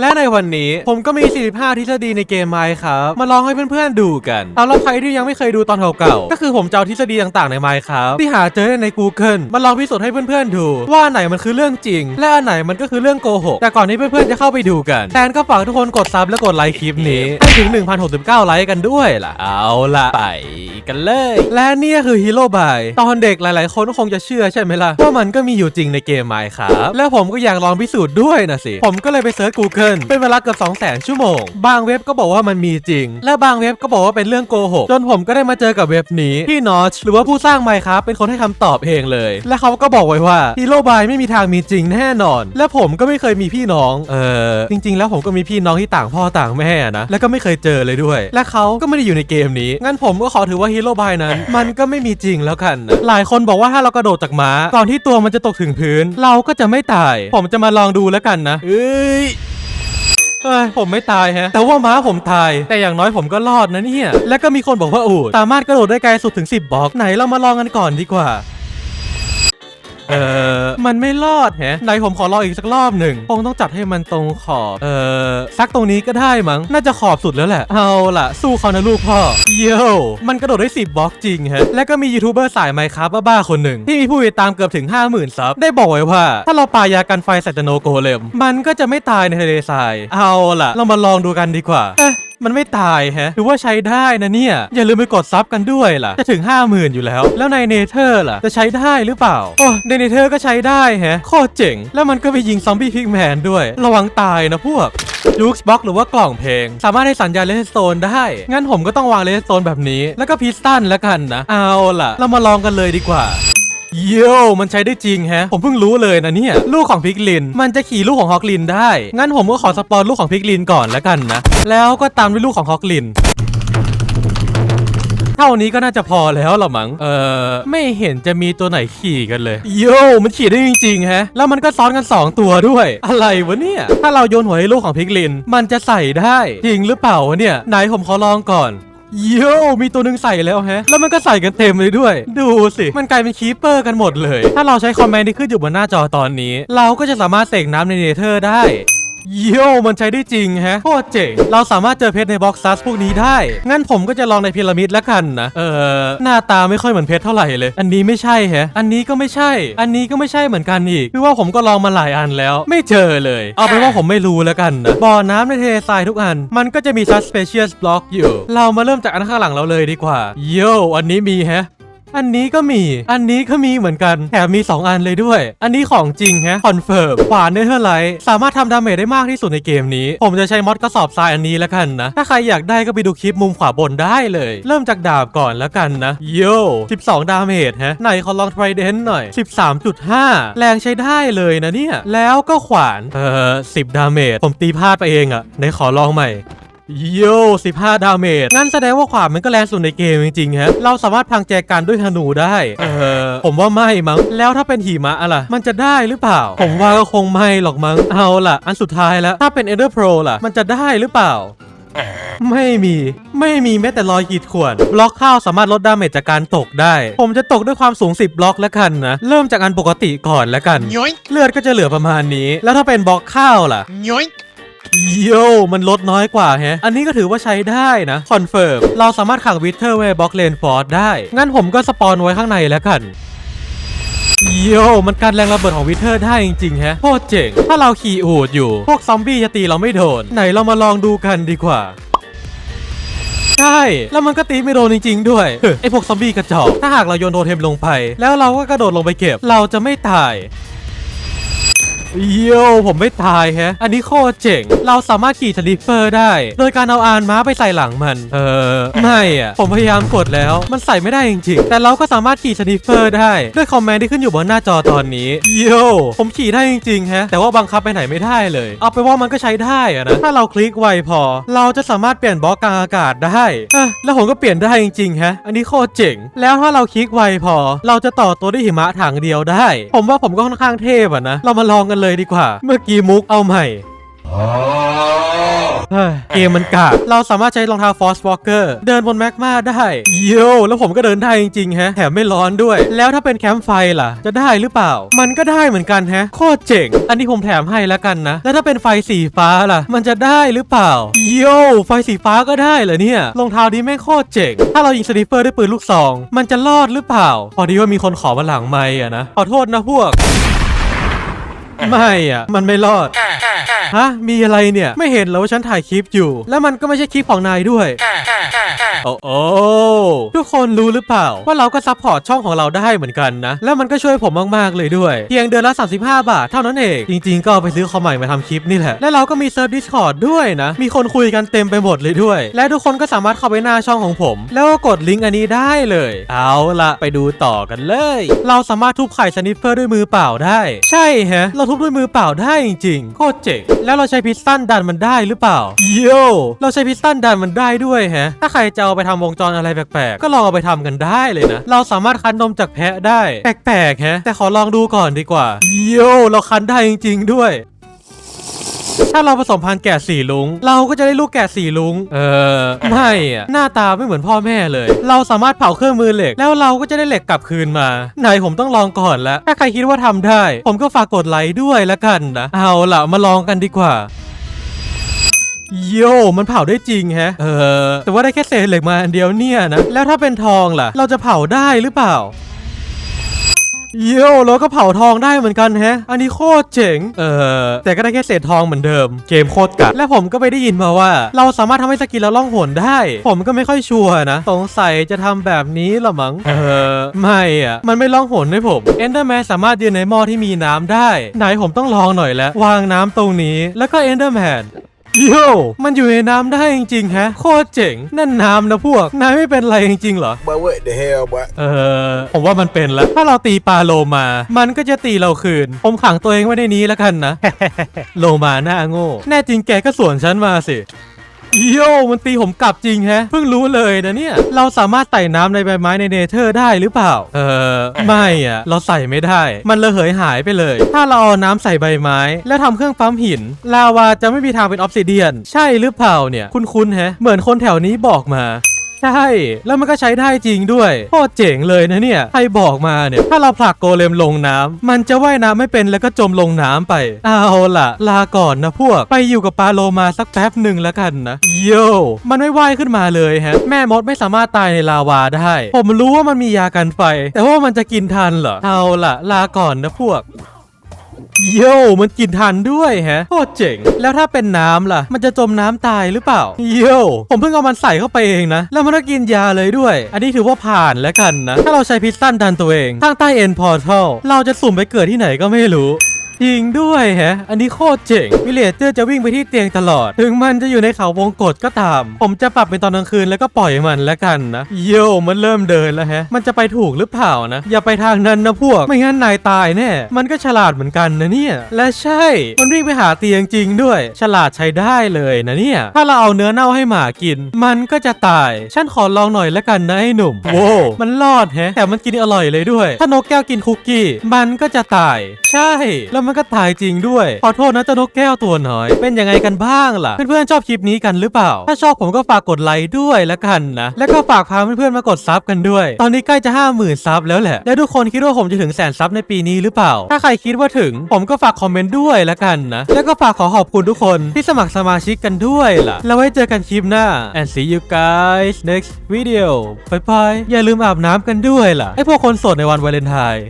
และในวันนี้ผมก็มี 45 ทฤษฎีในเกมไมค์ครับ มาลองให้เพื่อนๆดูกันสำหรับใครที่ยังไม่เคยดูตอนเก่าๆก็คือผมจะเอาทฤษฎีต่างๆในไมค์ครับที่หาเจอได้ใน Google มาลองพิสูจน์ให้เพื่อนๆดู ว่าอันไหนมันคือเรื่องจริง และอันไหนมันก็คือเรื่องโกหกแต่ก่อนที่เพื่อนๆจะเข้าไปดูกันแทนก็ฝากทุกคนกดซับและกดไลค์คลิปนี้ให้ถึง 1,069 ไลค์กันด้วยล่ะเอาล่ะไปกันเลย และนี่ก็คือฮีโร่บายตอนเด็กหลายๆ คนก็คงจะเชื่อใช่ไหมล่ะว่ามันก็มีอยู่จริงในเกมไมค์ครับและผมก็อยากลองพิสูจน์ด้วยนะสิผมก็เลยไปเซิร์ช Google เป็นเวลาเกือบ2 0 0 0 0ชั่วโมง บางเว็บก็บอกว่ามันมีจริง และบางเว็บก็บอกว่าเป็นเรื่องโกหก จนผมก็ได้มาเจอกับเว็บนี้ที่นอชหรือว่าผู้สร้างไมค์ครับเป็นคนให้คำตอบเองเลย และเขาก็บอกไว้ว่าฮีโร่บายไม่มีทางมีจริงแน่นอน และผมก็ไม่เคยมีพี่น้อง เออจริง ๆ แล้วผมก็มีพี่น้องที่ต่างพ่อต่างแม่นะและก็ไม่เคยเจอเลยด้วย และเขาก็ไม่ได้อยู่ในเกมนี้งั้นผมก็ขอถือว่าฮีโร่บายนั้น มันก็ไม่มีจริงแล้วกัน หลายคนบอกว่าถ้าเรากระโดดจากม้าก่อนที่ตัวมันจะตกถึงพื้น เราก็จะไม่ตาย ผมจะมาลองดูแล้วกันนะเอ้ย อ้ยผมไม่ตายฮะ แต่ว่าม้าผมตาย แต่อย่างน้อยผมก็รอดนะเนี่ย แล้วก็มีคนบอกว่าอูดสามารถกระโดดได้ไกลสุดถึง 10บล็อกไหนเรามาลองกันก่อนดีกว่า เออมันไม่รอดแฮะไหนผมขอลองอีกสักรอบหนึ่งคงต้องจัดให้มันตรงขอบ เออสักตรงนี้ก็ได้มั้ง น่าจะขอบสุดแล้วแหละ เอาล่ะ สู้เขานะลูกพ่อ เย้มันกระโดดได้10บล็อกจริงฮะ และก็มียูทูบเบอร์สายไมค์ครับบ้าๆคนหนึ่ง ที่มีผู้ติดตามเกือบถึง 50,000ซับ ได้บอกไว้ว่า ถ้าเราปายากันไฟใส่ตโนโกเลม มันก็จะไม่ตายในทะเลทราย เอาล่ะ เรามาลองดูกันดีกว่า เอ๊ะ มันไม่ตายแฮะถือว่าใช้ได้นะเนี่ย อย่าลืมไปกดซับกันด้วยล่ะ จะถึง 50,000 อยู่แล้ว แล้วในเนเธอร์ล่ะ จะใช้ได้หรือเปล่าโอ้ในเนเธอร์ก็ใช้ได้แฮะโคตรเจ๋ง แล้วมันก็ไปยิงซอมบี้พิกแมนด้วย ระวังตายนะพวกยูคบ็อกหรือว่ากล่องเพลง สามารถให้สัญญาณเลสโตนได้ งั้นผมก็ต้องวางเลสโตนแบบนี้ แล้วก็พิสตันแล้วกันนะ เอาล่ะ เรามาลองกันเลยดีกว่า โย่มันใช้ได้จริงแฮะ ผมเพิ่งรู้เลยนะเนี่ย ลูกของพิกลิน มันจะขี่ลูกของฮอกลินได้ งั้นผมก็ขอสปอนลูกของพิกลินก่อนแล้วกันนะ แล้วก็ตามด้วยลูกของฮอกลินเท่านี้ก็น่าจะพอแล้วละมั้ง เออไม่เห็นจะมีตัวไหนขี่กันเลย โย่มันขี่ได้จริงๆแฮะ แล้วมันก็ซ้อนกัน 2 ตัวด้วย อะไรวะเนี่ย ถ้าเราโยนหัวให้ลูกของพิกลิน มันจะใส่ได้ จริงหรือเปล่าวะเนี่ย ไหนผมขอลองก่อน โย่มีตัวหนึ่งใส่แล้วแฮะ แล้วมันก็ใส่กันเต็มเลยด้วย ดูสิ มันกลายเป็นคีปเปอร์กันหมดเลย ถ้าเราใช้คอมแมนด์ที่ขึ้นอยู่บนหน้าจอตอนนี้ เราก็จะสามารถเสกน้ำในเนเธอร์ได้ โย่มันใช้ได้จริงแฮะโคตรเจ๋งเราสามารถเจอเพชรในบ็อกซัสพวกนี้ได้ งั้นผมก็จะลองในพีระมิดแล้วกันนะ เออหน้าตาไม่ค่อยเหมือนเพชรเท่าไหร่เลย อันนี้ไม่ใช่แฮะ อันนี้ก็ไม่ใช่ อันนี้ก็ไม่ใช่เหมือนกันอีกคือว่าผมก็ลองมาหลายอันแล้ว ไม่เจอเลย เอาเป็นว่าผมไม่รู้แล้วกันนะบ่อน้ำในทะเลทรายทุกอัน มันก็จะมี suspicious block อยู่ เรามาเริ่มจากอันข้างหลังเราเลยดีกว่าโย่อันนี้มีแฮะ อันนี้ก็มี อันนี้ก็มีเหมือนกัน แถมมี 2 อันเลยด้วย อันนี้ของจริงฮะ คอนเฟิร์ม ขวานเนเธอร์ไลท์สามารถทำดาเมจได้มากที่สุดในเกมนี้ ผมจะใช้มอดกระสอบทรายอันนี้แล้วกันนะ ถ้าใครอยากได้ก็ไปดูคลิปมุมขวาบนได้เลย เริ่มจากดาบก่อนแล้วกันนะ โย่ 12 ดาเมจฮะ ไหนขอลองไทรเดนหน่อย 13.5 แรงใช้ได้เลยนะเนี่ย แล้วก็ขวาน เอ่อ 10 ดาเมจ ผมตีพลาดไปเองอะไหนขอลองใหม่ โย่15 ดาเมจ งั้นแสดงว่าขวานมันก็แรงสุดในเกมจริงๆฮะเราสามารถพังแจกันด้วยธนูได้ เออ ผมว่าไม่มั้ง แล้วถ้าเป็นหิมะอะล่ะ มันจะได้หรือเปล่า ผมว่าก็คงไม่หรอกมั้ง เอาล่ะ อันสุดท้ายแล้ว ถ้าเป็น Ender Pro ล่ะ มันจะได้หรือเปล่า ไม่มีไม่มีแม้แต่รอยขีดข่วนบล็อกข้าวสามารถลดดาเมจจากการตกได้ ผมจะตกด้วยความสูง 10 บล็อกแล้วกันนะ เริ่มจากอันปกติก่อนแล้วกัน Yoink, เลือดก็จะเหลือประมาณนี้ แล้วถ้าเป็นบล็อกข้าวล่ะ yoink. โย่มันลดน้อยกว่าแฮะ อันนี้ก็ถือว่าใช้ได้นะ คอนเฟิร์ม เราสามารถขังวิเทอร์ไว้บล็อกเลนฟอร์ดได้ งั้นผมก็สปอนไว้ข้างในแล้วกันโย่มันการแรงระเบิดของวิเทอร์ได้จริงๆแฮะโคตรเจ๋ง ถ้าเราขี่อูดอยู่ พวกซอมบี้จะตีเราไม่โดน ไหนเรามาลองดูกันดีกว่า ใช่ แล้วมันก็ตีไม่โดนจริง ๆ ด้วยเฮ้ยไอพวกซอมบี้กระจอกถ้าหากเราโยนโทเทมลงไป แล้วเราก็กระโดดลงไปเก็บ เราจะไม่ตาย โย่ผมไม่ตายแฮะ อันนี้โคตรเจ๋ง เราสามารถขี่สลิปเปอร์ได้ โดยการเอาอานม้าไปใส่หลังมัน เออ ไม่อะผมพยายามกดแล้ว มันใส่ไม่ได้จริงๆ แต่เราก็สามารถขี่สลิปเปอร์ได้ ด้วยคอมแมนด์ที่ขึ้นอยู่บนหน้าจอตอนนี้โย่ผมขี่ได้จริงๆ ฮะ แต่ว่าบังคับไปไหนไม่ได้เลย เอาไปว่ามันก็ใช้ได้อะนะ ถ้าเราคลิกไวพอ เราจะสามารถเปลี่ยนบล็อกกลางอากาศได้อะแล้วผมก็เปลี่ยนได้จริงๆ ฮะ อันนี้โคตรเจ๋ง แล้วถ้าเราคลิกไวพอ เราจะต่อตัวด้วยหิมะถังเดียวได้ ผมว่าผมก็ค่อนข้างเทพอะนะ เรามาลองกันเลยดีกว่า เมื่อกี้มุกเอาใหม่เกมมันกาก เราสามารถใช้รองเท้าฟอสวอลเกอร์เดินบนแมกมาได้โยแล้วผมก็เดินได้จริงๆแฮะ แถมไม่ร้อนด้วย แล้วถ้าเป็นแคมป์ไฟล่ะ จะได้หรือเปล่า มันก็ได้เหมือนกันแฮะ โคตรเจ๋ง อันนี้ผมแถมให้แล้วกันนะ แล้วถ้าเป็นไฟสีฟ้าล่ะ มันจะได้หรือเปล่าโยไฟสีฟ้าก็ได้เหรอเนี่ย รองเท้านี้แม่งโคตรเจ๋ง ถ้าเรายิงสไนเปอร์ด้วยปืนลูกซอง มันจะรอดหรือเปล่า พอดีว่ามีคนขอมาหลังไม่อะนะ ขอโทษนะพวก ไม่อะ มันไม่รอด ฮะ มีอะไรเนี่ย ไม่เห็นเหรอว่าฉันถ่ายคลิปอยู่ แล้วมันก็ไม่ใช่คลิปของนายด้วย โอ้โอ้ทุกคนรู้หรือเปล่า ว่าเราก็ซัพพอร์ตช่องของเราได้เหมือนกันนะ แล้วมันก็ช่วยผมมาก ๆ เลยด้วย เพียงเดือนละ 35 บาทเท่านั้นเอง จริง ๆ ก็เอาไปซื้อคอมใหม่มาทำคลิปนี่แหละ และเราก็มีเซิร์ฟ Discord ด้วยนะ มีคนคุยกันเต็มไปหมดเลยด้วย และทุกคนก็สามารถเข้าไปหน้าช่องของผม แล้วก็กดลิงก์อันนี้ได้เลย เอาละไปดูต่อกันเลย เราสามารถทุบไข่สนิปเปอร์ด้วยมือเปล่าได้ ใช่ฮะ เราทุบด้วยมือเปล่าได้จริงๆโคตรเจ๋งแล้วเราใช้พิสตันดันมันได้หรือเปล่าโยเราใช้พิสตันดันมันได้ด้วยแฮะ ถ้าใครจะเอาไปทำวงจรอะไรแปลกๆ ก็ลองเอาไปทำกันได้เลยนะ เราสามารถคั้นนมจากแพะได้ แปลกๆแฮะ แต่ขอลองดูก่อนดีกว่าโยเราคั้นได้จริง ๆ ด้วย ถ้าเราผสมพันธุ์แกะสีลุง เราก็จะได้ลูกแกะสีลุง เออ ไม่อะหน้าตาไม่เหมือนพ่อแม่เลย เราสามารถเผาเครื่องมือเหล็ก แล้วเราก็จะได้เหล็กกลับคืนมา ไหนผมต้องลองก่อนแล้วถ้าใครคิดว่าทำได้ ผมก็ฝากกดไลค์ด้วยละกันนะ เอาล่ะมาลองกันดีกว่าโยมันเผาได้จริงแฮะ เออ แต่ว่าได้แค่เศษเหล็กมาอันเดียวเนี่ยนะ แล้วถ้าเป็นทองล่ะ เราจะเผาได้หรือเปล่า โย่แล้วก็เผาทองได้เหมือนกันแฮะ อันนี้โคตรเจ๋ง เออแต่ก็ได้แค่เศษทองเหมือนเดิม เกมโคตรกัด และผมก็ไปได้ยินมาว่า เราสามารถทำให้สกินเราล่องหนได้ ผมก็ไม่ค่อยชัวร์นะ สงสัยจะทำแบบนี้ละมั้ง เออ ไม่อะ มันไม่ล่องหนให้ผมเอนเดอร์แมนสามารถยืนในหม้อที่มีน้ำได้ ไหนผมต้องลองหน่อยแล้ว วางน้ำตรงนี้ แล้วก็เอนเดอร์แมน โย่มันอยู่ในน้ำได้จริงๆแฮะ โคตรเจ๋ง นั่นน้ำนะพวก นายไม่เป็นไรจริงๆเหรอ But what the hell, boy? เออ ผมว่ามันเป็นแล้ว ถ้าเราตีปลาโลมา มันก็จะตีเราคืน ผมขังตัวเองไว้ในนี้แล้วกันนะ โลมาหน้าโง่ แน่จริงแกก็สวนฉันมาสิ โย่มันตีผมกลับจริงแฮะ เพิ่งรู้เลยนะเนี่ย เราสามารถไต่น้ำในใบไม้ในเนเธอร์ได้หรือเปล่า เออ ไม่อะเราใส่ไม่ได้ มันระเหยหายไปเลย ถ้าเราเอาน้ำใส่ใบไม้ แล้วทำเครื่องปั๊มหิน ลาวาจะไม่มีทางเป็นออฟซิเดียน ใช่หรือเปล่าเนี่ย คุ้นๆแฮะ เหมือนคนแถวนี้บอกมา ใช่ แล้วมันก็ใช้ได้จริงด้วยโคตรเจ๋งเลยนะเนี่ย ใครบอกมาเนี่ย ถ้าเราผลักโกเลมลงน้ำมันจะว่ายน้ำไม่เป็นแล้วก็จมลงน้ำไป เอาล่ะ ลาก่อนนะพวก ไปอยู่กับปลาโลมาสักแป๊บหนึ่งแล้วกันนะ โย มันไม่ว่ายขึ้นมาเลยฮะ แม่มดไม่สามารถตายในลาวาได้ ผมรู้ว่ามันมียากันไฟ แต่ว่ามันจะกินทันเหรอ เอาล่ะ ลาก่อนนะพวก โย่มันกินทันด้วยฮะโคตรเจ๋ง แล้วถ้าเป็นน้ำล่ะ มันจะจมน้ำตายหรือเปล่าโย่ผมเพิ่งเอามันใส่เข้าไปเองนะ แล้วมันก็กินยาเลยด้วย อันนี้ถือว่าผ่านแล้วกันนะ ถ้าเราใช้พิสตันดันตัวเองข้างใต้เอ็นพอร์ทัลเราจะสุ่มไปเกิดที่ไหนก็ไม่รู้ จริงด้วยแฮะ อันนี้โคตรเจ๋งวิเลเตอร์จะวิ่งไปที่เตียงตลอด ถึงมันจะอยู่ในเขาวงกฏก็ตาม ผมจะปรับเป็นตอนกลางคืนแล้วก็ปล่อยมันแล้วกันนะโย่มันเริ่มเดินแล้วแฮะ มันจะไปถูกหรือเปล่านะ อย่าไปทางนั้นนะพวก ไม่งั้นนายตายแน่ มันก็ฉลาดเหมือนกันนะเนี่ย และใช่ มันวิ่งไปหาเตียงจริงด้วย ฉลาดใช้ได้เลยนะเนี่ย ถ้าเราเอาเนื้อเน่าให้หมากิน มันก็จะตาย ฉันขอลองหน่อยแล้วกันนะไอ้หนุ่ม โว้วมันรอดแฮะ แต่มันกินอร่อยเลยด้วย ถ้านกแก้วกินคุกกี้ มันก็จะตาย ใช่ แล้วมันก็ตายจริงด้วย ขอโทษนะเจ้านกแก้วตัวน้อย เป็นยังไงกันบ้างล่ะ เพื่อนๆชอบคลิปนี้กันหรือเปล่า ถ้าชอบผมก็ฝากกดไลค์ด้วยละกันนะ แล้วก็ฝากพาเพื่อนๆมากดซับกันด้วย ตอนนี้ใกล้จะ5 0,000ซับแล้วแหละ แล้วทุกคนคิดว่าผมจะถึงแสนซับในปีนี้หรือเปล่า ถ้าใครคิดว่าถึง ผมก็ฝากคอมเมนต์ด้วยละกันนะ แล้วก็ฝากขอขอบคุณทุกคนที่สมัครสมาชิกกันด้วยล่ะ แล้วไว้เจอกันคลิปหน้า and see you guys next video bye bye อย่าลืมอาบน้ำกันด้วยล่ะไอพวกคนโสดในวันวาเลนไทน์